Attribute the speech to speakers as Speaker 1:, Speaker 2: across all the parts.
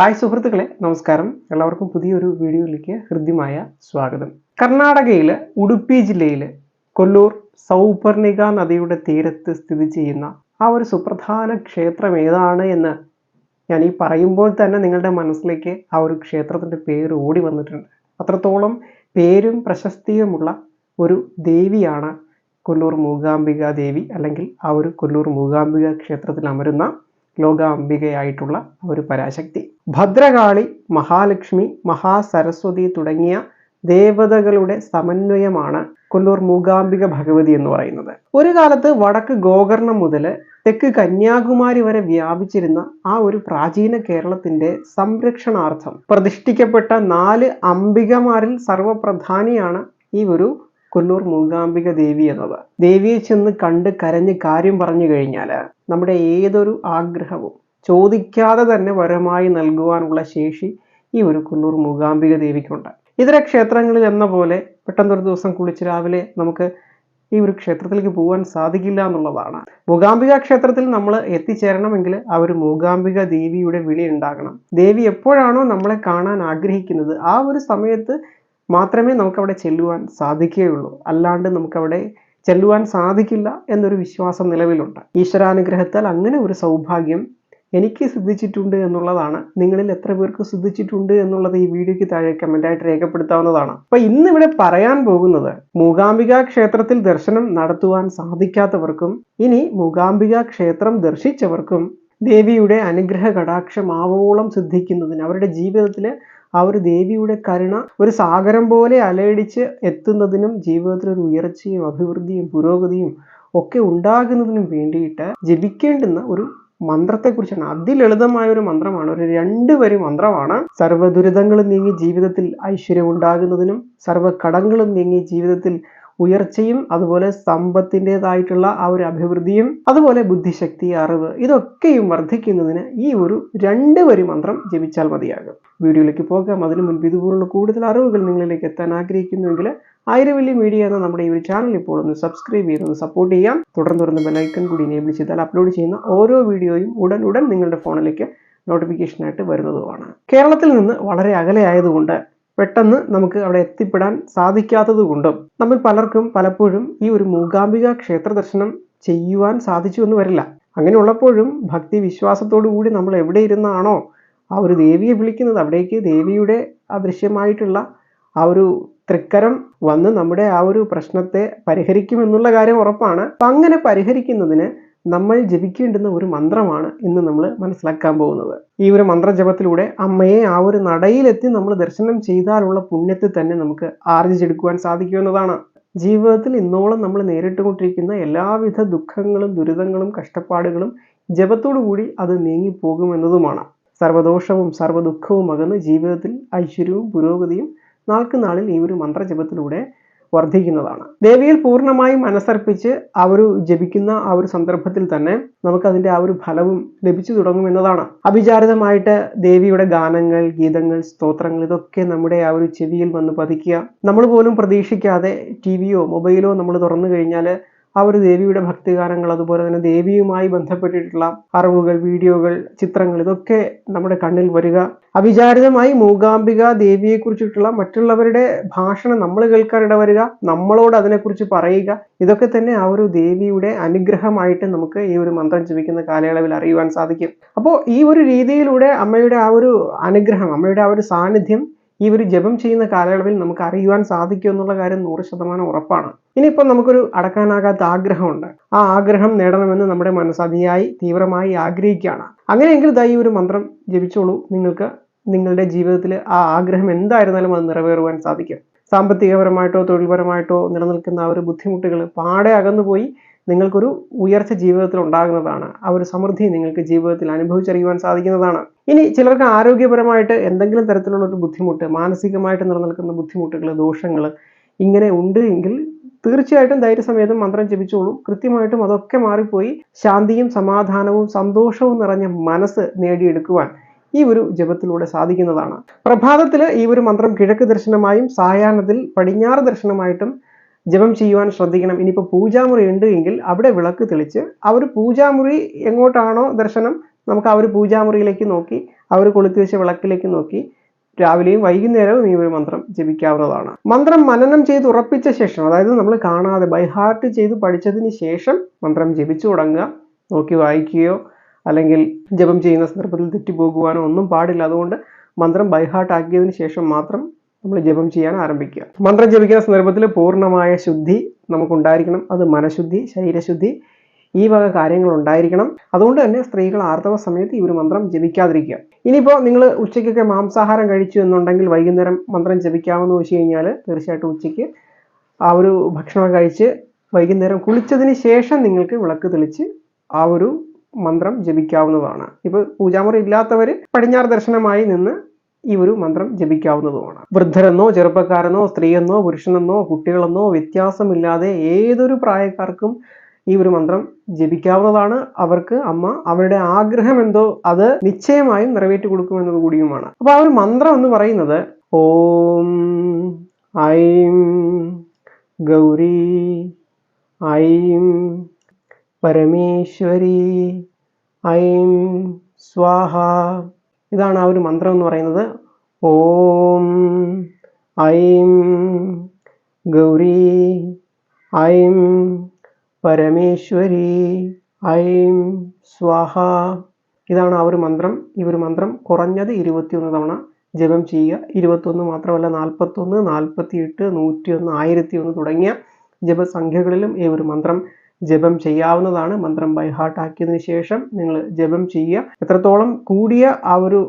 Speaker 1: Hi സുഹൃത്തുക്കളെ നമസ്കാരം. എല്ലാവർക്കും പുതിയൊരു വീഡിയോയിലേക്ക് ഹൃദ്യമായ സ്വാഗതം. കർണാടകയിലെ ഉടുപ്പി ജില്ലയിലെ കൊല്ലൂർ സൗപർണിക നദിയുടെ തീരത്ത് സ്ഥിതി ചെയ്യുന്ന ആ ഒരു സുപ്രധാന ക്ഷേത്രം ഏതാണ് എന്ന് ഞാൻ ഈ പറയുമ്പോൾ തന്നെ നിങ്ങളുടെ മനസ്സിലേക്ക് ആ ഒരു ക്ഷേത്രത്തിന്റെ പേര് ഓടി വന്നിട്ടുണ്ട്. അത്രത്തോളം പേരും പ്രശസ്തിയുമുള്ള ഒരു ദേവിയാണ് കൊല്ലൂർ മൂകാംബിക ദേവി അല്ലെങ്കിൽ ആ ഒരു കൊല്ലൂർ മൂകാംബിക ക്ഷേത്രത്തിൽ അമരുന്ന ലോകാംബികയായിട്ടുള്ള ഒരു പരാശക്തി. ഭദ്രകാളി മഹാലക്ഷ്മി മഹാസരസ്വതി തുടങ്ങിയ ദേവതകളുടെ സമന്വയമാണ് കൊല്ലൂർ മൂകാംബിക ഭഗവതി എന്ന് പറയുന്നത്. ഒരു കാലത്ത് വടക്ക് ഗോകർണം മുതൽ തെക്ക് കന്യാകുമാരി വരെ വ്യാപിച്ചിരുന്ന ആ ഒരു പ്രാചീന കേരളത്തിന്റെ സംരക്ഷണാർത്ഥം പ്രതിഷ്ഠിക്കപ്പെട്ട നാല് അംബികമാരിൽ സർവപ്രധാനിയാണ് ഈ ഒരു കൊല്ലൂർ മൂകാംബിക ദേവി എന്നത്. ദേവിയെ ചെന്ന് കണ്ട് കരഞ്ഞ് കാര്യം പറഞ്ഞു കഴിഞ്ഞാൽ നമ്മുടെ ഏതൊരു ആഗ്രഹവും ചോദിക്കാതെ തന്നെ വരമായി നൽകുവാനുള്ള ശേഷി ഈ ഒരു കൊല്ലൂർ മൂകാംബിക ദേവിക്കുണ്ട്. ഇതര ക്ഷേത്രങ്ങളിൽ എന്ന പോലെ പെട്ടെന്നൊരു ദിവസം കുളിച്ച് രാവിലെ നമുക്ക് ഈ ഒരു ക്ഷേത്രത്തിലേക്ക് പോകാൻ സാധിക്കില്ല എന്നുള്ളതാണ്. മൂകാംബിക ക്ഷേത്രത്തിൽ നമ്മൾ എത്തിച്ചേരണമെങ്കിൽ ആ ഒരു മൂകാംബിക ദേവിയുടെ വിളി ഉണ്ടാകണം. ദേവി എപ്പോഴാണോ നമ്മളെ കാണാൻ ആഗ്രഹിക്കുന്നത് ആ ഒരു സമയത്ത് മാത്രമേ നമുക്കവിടെ ചെല്ലുവാൻ സാധിക്കുകയുള്ളൂ. അല്ലാണ്ട് നമുക്കവിടെ ചെല്ലുവാൻ സാധിക്കില്ല എന്നൊരു വിശ്വാസം നിലവിലുണ്ട്. ഈശ്വരാനുഗ്രഹത്താൽ അങ്ങനെ ഒരു സൗഭാഗ്യം എനിക്ക് സിദ്ധിച്ചിട്ടുണ്ട് എന്നുള്ളതാണ്. നിങ്ങളിൽ എത്ര പേർക്ക് സിദ്ധിച്ചിട്ടുണ്ട് എന്നുള്ളത് ഈ വീഡിയോയ്ക്ക് താഴെ കമന്റായിട്ട് രേഖപ്പെടുത്താവുന്നതാണ്. അപ്പൊ ഇന്ന് ഇവിടെ പറയാൻ പോകുന്നത് മൂകാംബിക ക്ഷേത്രത്തിൽ ദർശനം നടത്തുവാൻ സാധിക്കാത്തവർക്കും ഇനി മൂകാംബിക ക്ഷേത്രം ദർശിച്ചവർക്കും ദേവിയുടെ അനുഗ്രഹ കടാക്ഷം ആവോളം സിദ്ധിക്കുന്നതിന് അവരുടെ ജീവിതത്തിൽ ആ ഒരു ദേവിയുടെ കരുണ ഒരു സാഗരം പോലെ അലയടിച്ച് എത്തുന്നതിനും ജീവിതത്തിൽ ഒരു ഉയർച്ചയും അഭിവൃദ്ധിയും പുരോഗതിയും ഒക്കെ ഉണ്ടാകുന്നതിനും വേണ്ടിയിട്ട് ജപിക്കേണ്ടുന്ന ഒരു മന്ത്രത്തെക്കുറിച്ചാണ്. അതിലളിതമായ ഒരു മന്ത്രമാണ്. ഒരു രണ്ട് വരി മന്ത്രമാണ്. സർവ ദുരിതങ്ങളും നീങ്ങി ജീവിതത്തിൽ ഐശ്വര്യം ഉണ്ടാകുന്നതിനും സർവ കടങ്ങളും നീങ്ങി ജീവിതത്തിൽ ഉയർച്ചയും അതുപോലെ സമ്പത്തിന്റെതായിട്ടുള്ള ആ ഒരു അഭിവൃദ്ധിയും അതുപോലെ ബുദ്ധിശക്തി അറിവ് ഇതൊക്കെയും വർദ്ധിക്കുന്നതിന് ഈ ഒരു രണ്ട് വരി മന്ത്രം ജപിച്ചാൽ മതിയാകും. വീഡിയോയിലേക്ക് പോകാം. അതിനു മുൻപ് ഇതുപോലുള്ള കൂടുതൽ അറിവുകൾ നിങ്ങളിലേക്ക് എത്താൻ ആഗ്രഹിക്കുന്നുവെങ്കിൽ ആയിരവല്ലി മീഡിയ എന്ന നമ്മുടെ ഈ ഒരു ചാനൽ ഇപ്പോൾ ഒന്ന് സബ്സ്ക്രൈബ് ചെയ്ത് ഒന്ന് സപ്പോർട്ട് ചെയ്യാം. തുടർന്ന് തുടർന്ന് ബെലൈക്കൺ കൂടി എനേബിൾ ചെയ്താൽ അപ്ലോഡ് ചെയ്യുന്ന ഓരോ വീഡിയോയും ഉടൻ ഉടൻ നിങ്ങളുടെ ഫോണിലേക്ക് നോട്ടിഫിക്കേഷനായിട്ട് വരുന്നതുമാണ്. കേരളത്തിൽ നിന്ന് വളരെ അകലെ ആയതുകൊണ്ട് പെട്ടെന്ന് നമുക്ക് അവിടെ എത്തിപ്പെടാൻ സാധിക്കാത്തത് കൊണ്ടും നമ്മൾ പലർക്കും പലപ്പോഴും ഈ ഒരു മൂകാംബിക ക്ഷേത്ര ദർശനം ചെയ്യുവാൻ സാധിച്ചു എന്ന് വരില്ല. അങ്ങനെ ഉള്ളപ്പോഴും ഭക്തി വിശ്വാസത്തോടു കൂടി നമ്മൾ എവിടെ ഇരുന്നാണോ ആ ഒരു ദേവിയെ വിളിക്കുന്നത് അവിടേക്ക് ദേവിയുടെ അദൃശ്യമായിട്ടുള്ള ആ ഒരു തൃക്കരം വന്ന് നമ്മുടെ ആ ഒരു പ്രശ്നത്തെ പരിഹരിക്കുമെന്നുള്ള കാര്യം ഉറപ്പാണ്. അപ്പം അങ്ങനെ പരിഹരിക്കുന്നതിന് നമ്മൾ ജപിക്കേണ്ടുന്ന ഒരു മന്ത്രമാണ് ഇന്ന് നമ്മൾ മനസ്സിലാക്കാൻ പോകുന്നത്. ഈ ഒരു മന്ത്രജപത്തിലൂടെ അമ്മയെ ആ ഒരു നടയിലെത്തി നമ്മൾ ദർശനം ചെയ്താലുള്ള പുണ്യത്തെ തന്നെ നമുക്ക് ആർജിച്ചെടുക്കുവാൻ സാധിക്കുമെന്നതാണ്. ജീവിതത്തിൽ ഇന്നോളം നമ്മൾ നേരിട്ടുകൊണ്ടിരിക്കുന്ന എല്ലാവിധ ദുഃഖങ്ങളും ദുരിതങ്ങളും കഷ്ടപ്പാടുകളും ജപത്തോടു കൂടി അത് നീങ്ങിപ്പോകുമെന്നതുമാണ്. സർവദോഷവും സർവദുഃഖവും അകന്ന് ജീവിതത്തിൽ ഐശ്വര്യവും പുരോഗതിയും നാൾക്ക് നാളിൽ ഈ ഒരു മന്ത്രജപത്തിലൂടെ വർദ്ധിക്കുന്നതാണ്. ദേവിയിൽ പൂർണമായും മനസ്സർപ്പിച്ച് ഒരു ജപിക്കുന്ന ആ ഒരു സന്ദർഭത്തിൽ തന്നെ നമുക്ക് അതിന്റെ ആ ഒരു ഫലവും ലഭിച്ചു തുടങ്ങും എന്നതാണ്. അഭിചാരിതമായിട്ട് ദേവിയുടെ ഗാനങ്ങൾ ഗീതങ്ങൾ സ്തോത്രങ്ങൾ ഇതൊക്കെ നമ്മുടെ ആ ഒരു ചെവിയിൽ വന്ന് പതിക്കുക. നമ്മൾ പോലും പ്രതീക്ഷിക്കാതെ ടി വിയോ മൊബൈലോ നമ്മൾ തുറന്നു കഴിഞ്ഞാൽ ഒരു ദേവിയുടെ ഭക്തിഗാനങ്ങൾ അതുപോലെ തന്നെ ദേവിയുമായി ബന്ധപ്പെട്ടിട്ടുള്ള അറിവുകൾ വീഡിയോകൾ ചിത്രങ്ങൾ ഇതൊക്കെ നമ്മുടെ കണ്ണിൽ വരിക. അവിചാരിതമായി മൂകാംബിക ദേവിയെക്കുറിച്ചിട്ടുള്ള മറ്റുള്ളവരുടെ ഭാഷണം നമ്മൾ കേൾക്കാനിട വരിക നമ്മളോട് അതിനെക്കുറിച്ച് പറയുക. ഇതൊക്കെ തന്നെ ആ ഒരു ദേവിയുടെ അനുഗ്രഹമായിട്ട് നമുക്ക് ഈ ഒരു മന്ത്രം ജപിക്കുന്ന കാലയളവിൽ അറിയുവാൻ സാധിക്കും. അപ്പോൾ ഈ ഒരു രീതിയിലൂടെ അമ്മയുടെ ആ ഒരു അനുഗ്രഹം അമ്മയുടെ ആ ഒരു സാന്നിധ്യം ഈ ഒരു ജപം ചെയ്യുന്ന കാലയളവിൽ നമുക്ക് അറിയുവാൻ സാധിക്കും എന്നുള്ള കാര്യം നൂറ് ശതമാനം ഉറപ്പാണ്. ഇനിയിപ്പോൾ നമുക്കൊരു അടക്കാനാകാത്ത ആഗ്രഹമുണ്ട്. ആ ആഗ്രഹം നേടണമെന്ന് നമ്മുടെ മനസ്സതിയായി തീവ്രമായി ആഗ്രഹിക്കുകയാണ്. അങ്ങനെയെങ്കിൽ ദാ ഈ ഒരു മന്ത്രം ജപിച്ചോളൂ. നിങ്ങൾക്ക് നിങ്ങളുടെ ജീവിതത്തിൽ ആ ആഗ്രഹം എന്തായിരുന്നാലും അത് നിറവേറുവാൻ സാധിക്കും. സാമ്പത്തികപരമായിട്ടോ തൊഴിൽപരമായിട്ടോ നിലനിൽക്കുന്ന ആ ഒരു ബുദ്ധിമുട്ടുകൾ പാടെ അകന്നുപോയി നിങ്ങൾക്കൊരു ഉയർച്ച ജീവിതത്തിൽ ഉണ്ടാകുന്നതാണ്. ആ ഒരു സമൃദ്ധി നിങ്ങൾക്ക് ജീവിതത്തിൽ അനുഭവിച്ചറിയുവാൻ സാധിക്കുന്നതാണ്. ഇനി ചിലർക്ക് ആരോഗ്യപരമായിട്ട് എന്തെങ്കിലും തരത്തിലുള്ള ഒരു ബുദ്ധിമുട്ട് മാനസികമായിട്ട് നിലനിൽക്കുന്ന ബുദ്ധിമുട്ടുകൾ ദോഷങ്ങൾ ഇങ്ങനെ ഉണ്ട് എങ്കിൽ തീർച്ചയായിട്ടും ധൈര്യസമേതം മന്ത്രം ജപിച്ചോളൂ. കൃത്യമായിട്ടും അതൊക്കെ മാറിപ്പോയി ശാന്തിയും സമാധാനവും സന്തോഷവും നിറഞ്ഞ മനസ്സ് നേടിയെടുക്കുവാൻ ഈ ഒരു ജപത്തിലൂടെ സാധിക്കുന്നതാണ്. പ്രഭാതത്തിൽ ഈ ഒരു മന്ത്രം കിഴക്ക് ദർശനമായും സായാഹ്നത്തിൽ പടിഞ്ഞാറ് ദർശനമായിട്ടും ജപം ചെയ്യുവാൻ ശ്രദ്ധിക്കണം. ഇനിയിപ്പോൾ പൂജാമുറി ഉണ്ട് എങ്കിൽ അവിടെ വിളക്ക് തെളിച്ച് ആ ഒരു പൂജാമുറി എങ്ങോട്ടാണോ ദർശനം നമുക്ക് ആ ഒരു പൂജാമുറിയിലേക്ക് നോക്കി ആ ഒരു കൊളുത്തി വെച്ച വിളക്കിലേക്ക് നോക്കി. രാവിലെയും വൈകുന്നേരവും ഈ ഒരു മന്ത്രം ജപിക്കാവുന്നതാണ്. മന്ത്രം മനനം ചെയ്ത് ഉറപ്പിച്ച ശേഷം അതായത് നമ്മൾ കാണാതെ ബൈഹാർട്ട് ചെയ്ത് പഠിച്ചതിന് ശേഷം മന്ത്രം ജപിച്ചു തുടങ്ങുക. നോക്കി വായിക്കുകയോ അല്ലെങ്കിൽ ജപം ചെയ്യുന്ന സന്ദർഭത്തിൽ തെറ്റിപ്പോകുവാനോ ഒന്നും പാടില്ല. അതുകൊണ്ട് മന്ത്രം ബൈഹാർട്ട് ആക്കിയതിന് ശേഷം മാത്രം നമ്മൾ ജപം ചെയ്യാൻ ആരംഭിക്കുക. മന്ത്രം ജപിക്കുന്ന സന്ദർഭത്തിൽ പൂർണമായ ശുദ്ധി നമുക്കുണ്ടായിരിക്കണം. അത് മനഃശുദ്ധി ശരീരശുദ്ധി ഈ വക കാര്യങ്ങൾ ഉണ്ടായിരിക്കണം. അതുകൊണ്ട് തന്നെ സ്ത്രീകൾ ആർത്തവ സമയത്ത് ഈ ഒരു മന്ത്രം ജപിക്കാതിരിക്കുക. ഇനിയിപ്പോൾ നിങ്ങൾ ഉച്ചയ്ക്കൊക്കെ മാംസാഹാരം കഴിച്ചു എന്നുണ്ടെങ്കിൽ വൈകുന്നേരം മന്ത്രം ജപിക്കാമെന്ന് വെച്ച് കഴിഞ്ഞാൽ തീർച്ചയായിട്ടും ഉച്ചയ്ക്ക് ആ ഒരു ഭക്ഷണം കഴിച്ച് വൈകുന്നേരം കുളിച്ചതിന് ശേഷം നിങ്ങൾക്ക് വിളക്ക് തെളിച്ച് ആ ഒരു മന്ത്രം ജപിക്കാവുന്നതാണ്. ഇപ്പോൾ പൂജാമുറി ഇല്ലാത്തവർ പടിഞ്ഞാറ് ദർശനമായി നിന്ന് ഈ ഒരു മന്ത്രം ജപിക്കാവുന്നതുമാണ്. വൃദ്ധരെന്നോ ചെറുപ്പക്കാരെന്നോ സ്ത്രീയെന്നോ പുരുഷനെന്നോ കുട്ടികളെന്നോ വ്യത്യാസമില്ലാതെ ഏതൊരു പ്രായക്കാർക്കും ഈ ഒരു മന്ത്രം ജപിക്കാവുന്നതാണ്. അവർക്ക് അമ്മ അവരുടെ ആഗ്രഹം എന്തോ അത് നിശ്ചയമായും നിറവേറ്റി കൊടുക്കുമെന്നത് കൂടിയുമാണ് അപ്പൊ ആ ഒരു മന്ത്രം എന്ന് പറയുന്നത് ഓം ഐം ഗൗരി ഐം പരമേശ്വരി ഐം സ്വാഹ ഇതാണ് ആ ഒരു മന്ത്രം എന്ന് പറയുന്നത്. ഓം ഐം ഗൗരി ഐം പരമേശ്വരി ഐം സ്വാഹ. ഇതാണ് ആ ഒരു മന്ത്രം. ഈ ഒരു മന്ത്രം കുറഞ്ഞത് ഇരുപത്തിയൊന്ന് തവണ ജപം ചെയ്യുക. ഇരുപത്തൊന്ന് മാത്രമല്ല നാൽപ്പത്തൊന്ന് നാൽപ്പത്തി എട്ട് നൂറ്റിയൊന്ന് ആയിരത്തി ഒന്ന് തുടങ്ങിയ ജപസംഖ്യകളിലും ഈ ഒരു മന്ത്രം ജപം ചെയ്യാവുന്നതാണ്. മന്ത്രം ബൈ ഹാർട്ട് ആക്കിയതിന് ശേഷം നിങ്ങൾ ജപം ചെയ്യുക. എത്രത്തോളം കൂടിയ ആ ഒരു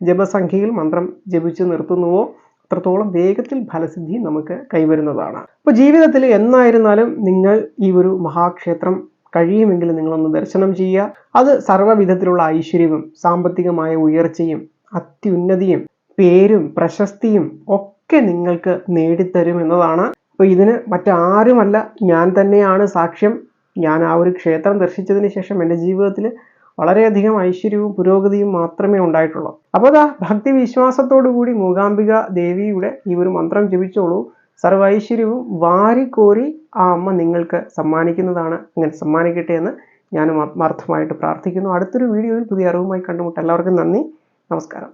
Speaker 1: ജപസംഖ്യയിൽ മന്ത്രം ജപിച്ച് നിർത്തുന്നുവോ അത്രത്തോളം വേഗത്തിൽ ഫലസിദ്ധി നമുക്ക് കൈവരുന്നതാണ്. അപ്പോൾ ജീവിതത്തിൽ എന്നായിരുന്നാലും നിങ്ങൾ ഈ ഒരു മഹാക്ഷേത്രം കഴിയുമെങ്കിൽ നിങ്ങളൊന്ന് ദർശനം ചെയ്യുക. അത് സർവവിധത്തിലുള്ള ഐശ്വര്യവും സാമ്പത്തികമായ ഉയർച്ചയും അത്യുന്നതിയും പേരും പ്രശസ്തിയും ഒക്കെ നിങ്ങൾക്ക് നേടിത്തരും എന്നതാണ്. അപ്പോൾ ഇതിന് മറ്റാരുമല്ല ഞാൻ തന്നെയാണ് സാക്ഷ്യം. ഞാൻ ആ ഒരു ക്ഷേത്രം ദർശിച്ചതിന് ശേഷം എന്റെ ജീവിതത്തിൽ വളരെയധികം ഐശ്വര്യവും പുരോഗതിയും മാത്രമേ ഉണ്ടായിട്ടുള്ളൂ. അപ്പോൾ അതാ ഭക്തി വിശ്വാസത്തോടുകൂടി മൂകാംബിക ദേവിയുടെ ഈ ഒരു മന്ത്രം ജപിച്ചോളൂ. സർവൈശ്വര്യവും വാരിക്കോരി ആ അമ്മ നിങ്ങൾക്ക് സമ്മാനിക്കുന്നതാണ്. അങ്ങനെ സമ്മാനിക്കട്ടെ എന്ന് ഞാൻ ആത്മാർത്ഥമായിട്ട് പ്രാർത്ഥിക്കുന്നു. അടുത്തൊരു വീഡിയോയിൽ പുതിയ അറിവുമായി കണ്ടുമുട്ട എല്ലാവർക്കും നന്ദി. നമസ്കാരം.